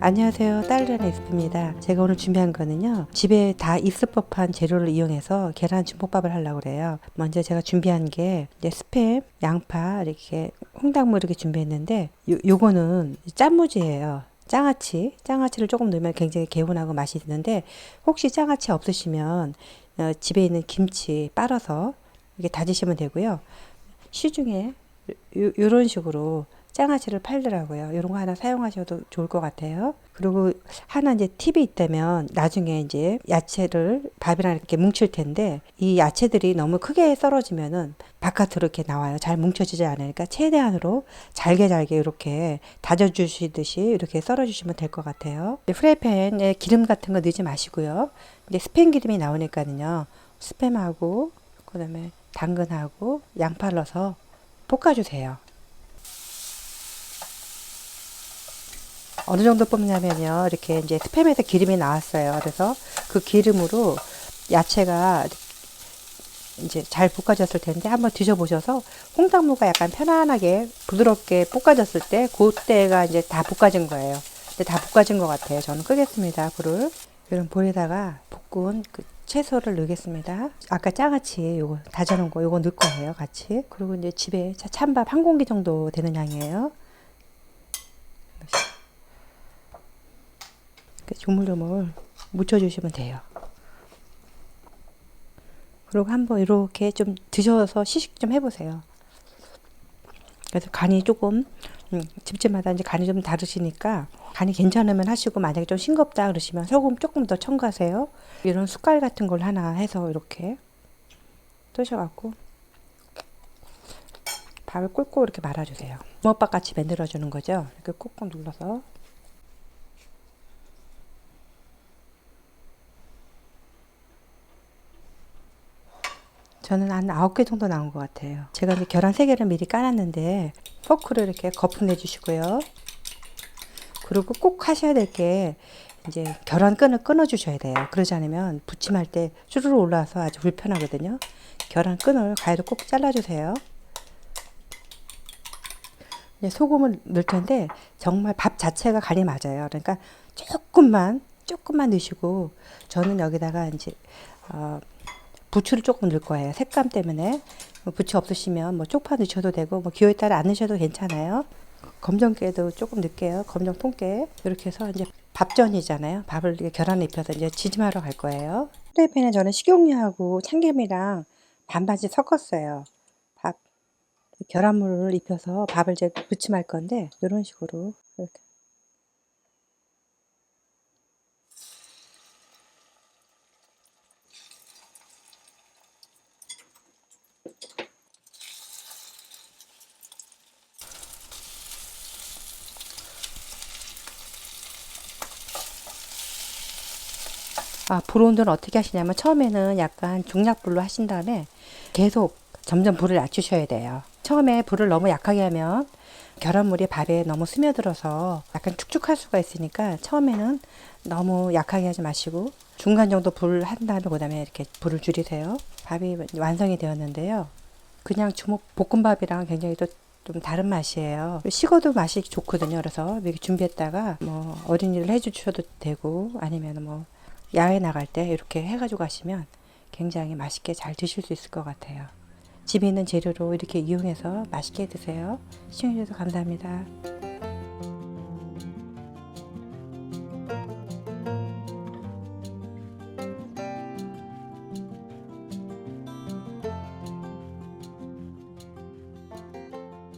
안녕하세요. 딸레나 에스프입니다. 제가 오늘 준비한 거는요. 집에 다 있을 법한 재료를 이용해서 계란 중볶밥을 하려고 그래요. 먼저 제가 준비한 게 스팸, 양파, 이렇게 홍당무 이렇게 준비했는데 요, 요거는 짠무지예요. 장아찌, 장아찌를 조금 넣으면 굉장히 개운하고 맛이 있는데 혹시 장아찌 없으시면 어, 집에 있는 김치 빨아서 이렇게 다지시면 되고요. 시중에 요, 요런 식으로 장아찌를 팔더라고요. 이런 거 하나 사용하셔도 좋을 것 같아요. 그리고 하나 이제 팁이 있다면 나중에 이제 야채를 밥이랑 이렇게 뭉칠 텐데 이 야채들이 너무 크게 썰어지면은 바깥으로 이렇게 나와요. 잘 뭉쳐지지 않으니까 최대한으로 잘게 잘게 이렇게 다져주시듯이 이렇게 썰어주시면 될 것 같아요. 프라이팬에 기름 같은 거 넣지 마시고요. 이제 스팸 기름이 나오니까는요. 스팸하고 그다음에 당근하고 양파 넣어서 볶아주세요. 어느 정도 뽑냐면요. 이렇게 이제 스팸에서 기름이 나왔어요. 그래서 그 기름으로 야채가 이제 잘 볶아졌을 텐데 한번 드셔보셔서 홍당무가 약간 편안하게 부드럽게 볶아졌을 때 그때가 이제 다 볶아진 거예요. 근데 다 볶아진 것 같아요. 저는 끄겠습니다. 불을 이런 볼에다가 볶은 그 채소를 넣겠습니다. 아까 장아찌 요거 다져놓은 거 요거 넣을 거예요. 같이. 그리고 이제 집에 차- 찬밥 한 공기 정도 되는 양이에요. 이렇게 조물조물 묻혀주시면 돼요. 그리고 한번 이렇게 좀 드셔서 시식 좀 해보세요. 그래서 간이 조금 음, 집집마다 이제 간이 좀 다르시니까 간이 괜찮으면 하시고 만약에 좀 싱겁다 그러시면 소금 조금 더 첨가하세요. 이런 숟갈 같은 걸 하나 해서 이렇게 뜨셔갖고 밥을 꿀꺽 이렇게 말아주세요. 주먹밥 같이 만들어주는 거죠. 이렇게 꾹꾹 눌러서 저는 한 아홉 개 정도 나온 것 같아요. 제가 이제 계란 세 개를 미리 까놨는데 포크를 이렇게 거품 내 주시고요. 그리고 꼭 하셔야 될 게 이제 계란 끈을 끊어 주셔야 돼요. 그러지 않으면 부침할 때 쭈르르 올라와서 아주 불편하거든요. 계란 끈을 가위로 꼭 잘라 주세요. 이제 소금을 넣을 텐데 정말 밥 자체가 간이 맞아요. 그러니까 조금만 조금만 넣으시고 저는 여기다가 이제 어, 부추를 조금 넣을 거예요. 색감 때문에 뭐 부추 없으시면 뭐 쪽파 넣으셔도 되고 뭐 기호에 따라 안 넣으셔도 괜찮아요. 검정깨도 조금 넣을게요. 검정 통깨 이렇게 해서 이제 밥전이잖아요. 밥을 이렇게 계란에 입혀서 이제 지짐하러 갈 거예요. 프라이팬에 저는 식용유하고 참기름이랑 반반씩 섞었어요. 밥 계란물을 입혀서 밥을 이제 부침할 건데 이런 식으로 이렇게 아, 불 온도는 어떻게 하시냐면 처음에는 약간 중약불로 하신 다음에 계속 점점 불을 낮추셔야 돼요. 처음에 불을 너무 약하게 하면 계란물이 밥에 너무 스며들어서 약간 축축할 수가 있으니까 처음에는 너무 약하게 하지 마시고 중간 정도 불 한 다음에 그 다음에 이렇게 불을 줄이세요. 밥이 완성이 되었는데요. 그냥 주먹 볶음밥이랑 굉장히 또 좀 다른 맛이에요. 식어도 맛이 좋거든요. 그래서 이렇게 준비했다가 뭐 어린이를 해주셔도 되고 아니면 뭐 야외 나갈 때 이렇게 해가지고 가시면 굉장히 맛있게 잘 드실 수 있을 것 같아요. 집에 있는 재료로 이렇게 이용해서 맛있게 드세요. 시청해주셔서 감사합니다.